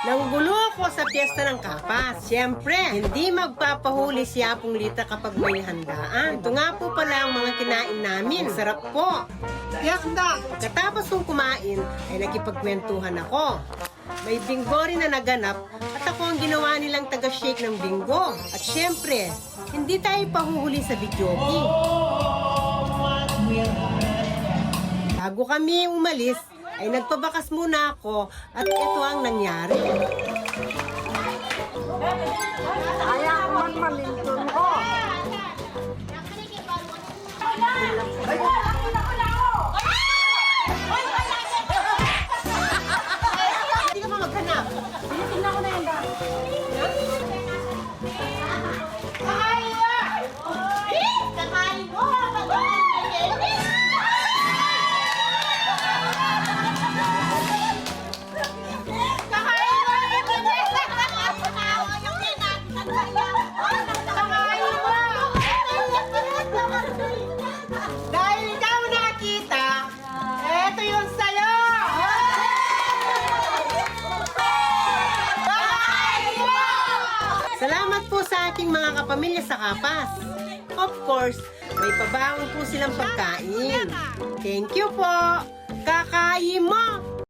Nanggulo ako sa piyesta ng kapas. Siyempre, hindi magpapahuli si Apong Lita kapag may handaan. Ito nga po pala ang mga kinain namin. Sarap po. Yakda! Katapos kong kumain, ay nakipagkwentuhan ako. May bingo rin na naganap at ako ang ginawa nilang taga-shake ng bingo. At syempre, hindi tayo pahuhuli sa videoke. Bago kami umalis, ay nagpabakas muna ako at ito ang nangyari. Kaya ko man malintun ko. Hindi ka pa maghanap. Tinitingnan ko na yung dami. Salamat po sa aking mga kapamilya sa Kapas. Of course, may pabangon po silang pagkain. Thank you po! Kakain mo!